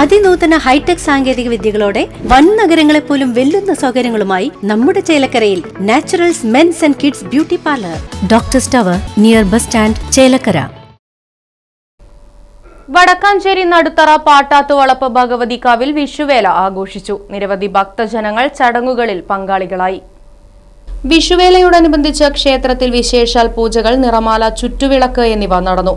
അതിനൂതന hi tech സാങ്കേതിക വിദ്യകളോടെ വൻ നഗരങ്ങളെ പോലും വെല്ലുന്ന സൗകര്യങ്ങളുമായി നമ്മുടെ ചേലക്കരയിൽ naturals men's and kids beauty parlour. Doctor സ്റ്റവർ near bus stand Chelakkara. Vadakkanchery Naduthara Pattathuvalappu Bhagavathi കാവിൽ വിഷുവേല ആഘോഷിച്ചു. നിരവധി ഭക്തജനങ്ങൾ ചടങ്ങുകളിൽ പങ്കാളികളായി. വിഷുവേലയോടനുബന്ധിച്ച് ക്ഷേത്രത്തിൽ വിശേഷാൽ പൂജകൾ നിറമാല ചുറ്റുവിളക്ക് എന്നിവ നടന്നു.